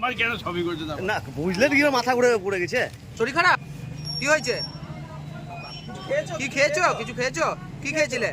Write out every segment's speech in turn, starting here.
আমার কেন ছবি করছে না বুঝলেন কি মাথা ঘুরে পড়ে গেছে। শরীর খারাপ? কি হয়েছে? কি খেয়েছো? কিছু খেয়েছো? কি খেয়েছিলে?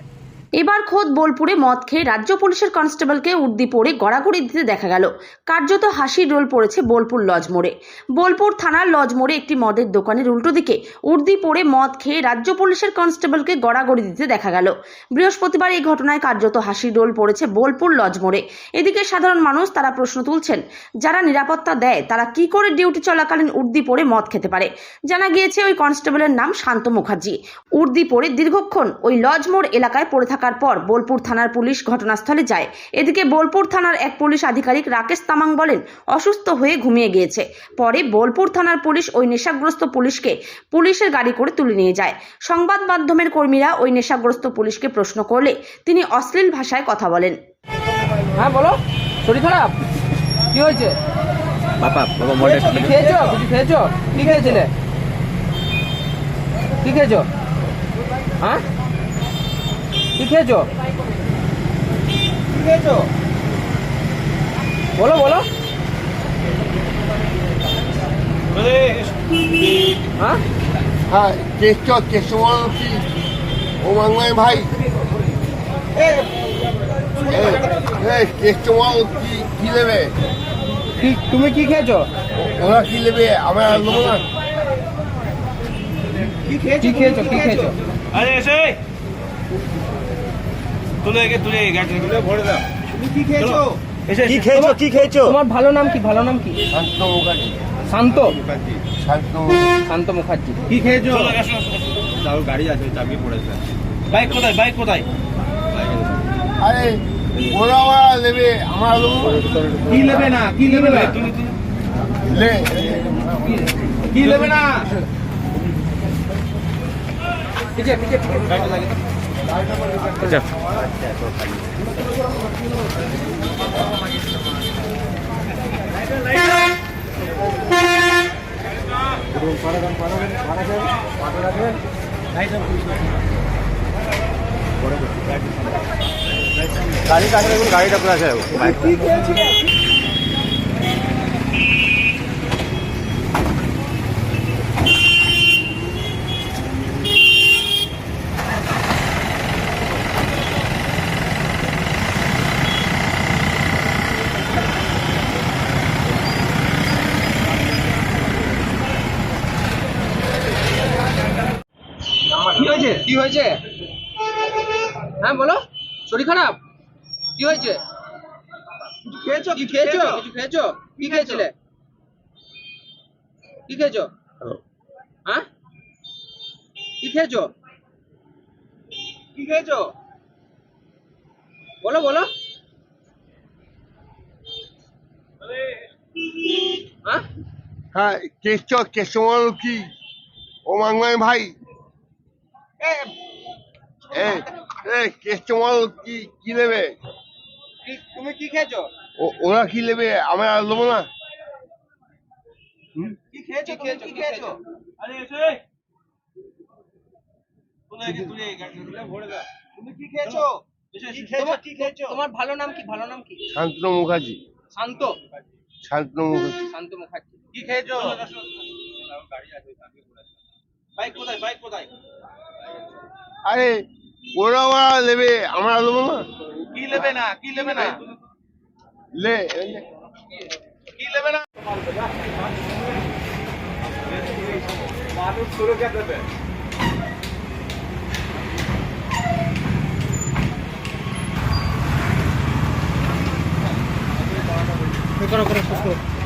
এবার খোদ বোলপুরে মদ খেয়ে রাজ্য পুলিশের কনস্টেবলকে উর্দি পড়ে গড়াগড়ি দিতে দেখা গেল। কার্যত হাসির রোল পড়েছে বোলপুর লজ মোড়ে। বোলপুর থানার লজ মোড়ে একটি মদের দোকানের উল্টো দিকে উর্দি পড়ে মদ খেয়ে রাজ্য পুলিশের কনস্টেবলকে গড়াগড়ি দিতে দেখা গেল। বৃহস্পতিবার এই ঘটনায় কার্যত হাসির রোল পড়েছে বোলপুর লজ মোড়ে। এদিকে সাধারণ মানুষ তারা প্রশ্ন তুলছেন, যারা নিরাপত্তা দেয়, তারা কি করে ডিউটি চলাকালীন উর্দি পড়ে মদ খেতে পারে? জানা গিয়েছে ওই কনস্টেবলের নাম শান্ত মুখার্জি। উর্দি পড়ে দীর্ঘক্ষণ ওই লজ মোড় এলাকায় পড়ে থাকার পর বোলপুর থানার পুলিশ ঘটনাস্থলে যায়। এদিকে বোলপুর থানার এক পুলিশ আধিকারিক রাকেশ তামাং বলেন অসুস্থ হয়ে ঘুমিয়ে গিয়েছে। পরে বোলপুর থানার পুলিশ ওই নেশাগ্রস্ত পুলিশকে পুলিশের গাড়ি করে তুলে নিয়ে যায়। সংবাদ মাধ্যমের কর্মীরা ওই নেশাগ্রস্ত পুলিশকে প্রশ্ন করলে তিনি অশ্লীল ভাষায় কথা বলেন। হ্যাঁ বলো। শরীর খারাপ? কি হয়েছে? বাবা বাবা খেয়েছো? কি খেয়েছো? কিছু খেয়েছো? কি খেয়েছিলে? কি খেয়েছো? হ্যাঁ? কি খেয়েছো? খেয়েছো বলো বলো। হ্যাঁ? হ্যাঁ কেষ্ট কেষ্টবল কি? ও মাংমাই ভাই। কি কি নেবে? কি তুমি কি খেয়েছো? ওরা কি নেবে? আমরা নেব না। কি খেয়েছো কি খেয়েছো? আরে এসে। তুলে এগে তুলে গাড়ি তুলে ভরে দাও। কি খেয়েছো? কি খেয়েছো? কি খেয়েছো? তোমার ভালো নাম কি? ভালো নাম কি? শান্ত মুখার্জি। শান্ত? শান্ত। শান্ত মুখার্জি। কি খেয়েছো? তাও গাড়ি আছে চাবি পড়েছে বাইক কোথায়? বাইক কোথায়? আরে ওরা ওরা নেবে আমরা না। কি নেবে না? কি নেবে না? লে। কি নেবে না? পিছে পিছে গাড়ি দেখুন গাড়িটা কোথায় আছে কি হয়েছে? হ্যাঁ বলো। শরীর খারাপ? কি হয়েছে? খেয়েছো? কি খেয়েছো? কিছু খেয়েছো? কি খেয়েছিলে? কি খেয়েছো? হ্যাঁ? কি খেয়েছো? কি খেয়েছো? বলো বলো। হ্যাঁ? হ্যাঁ কেষ্ট কেষ্টবল কি? ও মাংমাই ভাই। এ এ কি কি নেবে তুমি কি খেয়েছো? ওরা কি নেবে? আমরা নেব না। কি খেয়েছো কি খেয়েছো? আরে এসে তুলে এগে তুলে গাড়ি তুলে ভরে দাও। তুমি কি খেয়েছো? এসে কি খেয়েছো? কি খেয়েছো? তোমার ভালো নাম কি? ভালো নাম কি? শান্ত মুখার্জি। শান্ত? শান্ত মুখার্জি। শান্ত মুখার্জি। কি খেয়েছো? বাইক কোথায়? বাইক কোথায়? আরে ওরা ওরা নেবে আমরা নেব না। কি নেবে না কি নেবে না? লে কি নেবে না? মানুষ সুরক্ষা দেবে সুব্রতদা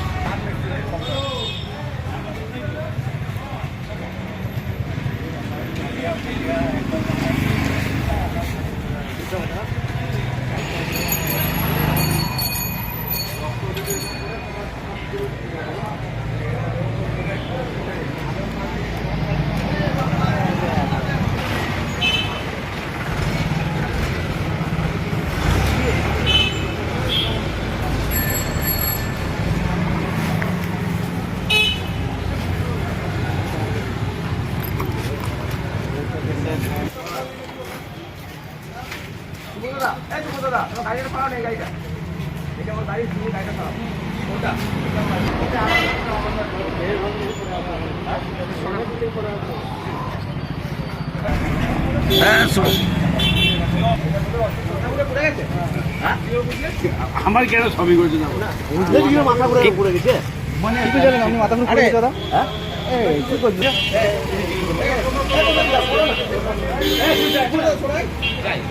এই সুব্রতদা তোমার গাড়িটা এটা আমার গাড়ি গাড়িটা আমার কেন সবই করছে না মাথা ঘুরে পড়ে গেছে কি জানেন আপনি মাথা ঘুরে পড়ে দাদা কি-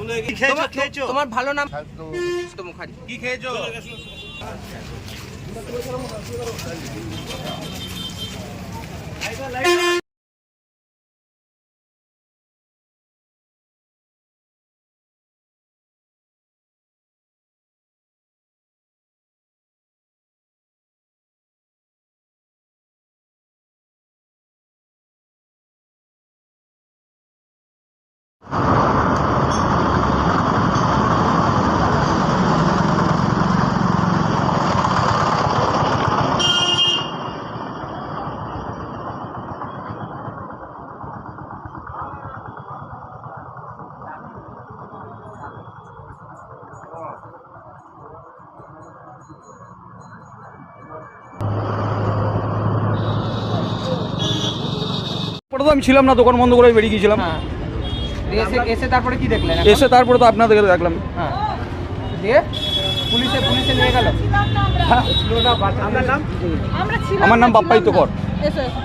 কি খেয়েছো তোমার- খেয়েছো তোমার ভালো নাম শান্ত তো মুখার্জি কি খেয়েছো তারপরে তো আমি ছিলাম না দোকান বন্ধ করে বেরিয়ে গিয়েছিলাম। হ্যাঁ। এসে এসে তারপরে কি দেখলেন এসে তারপরে তো আপনাদের দেখলাম। হ্যাঁ। দিয়ে পুলিশে পুলিশে নিয়ে গেল? আমার নাম বাপ্পাই তো কর এসো এসো।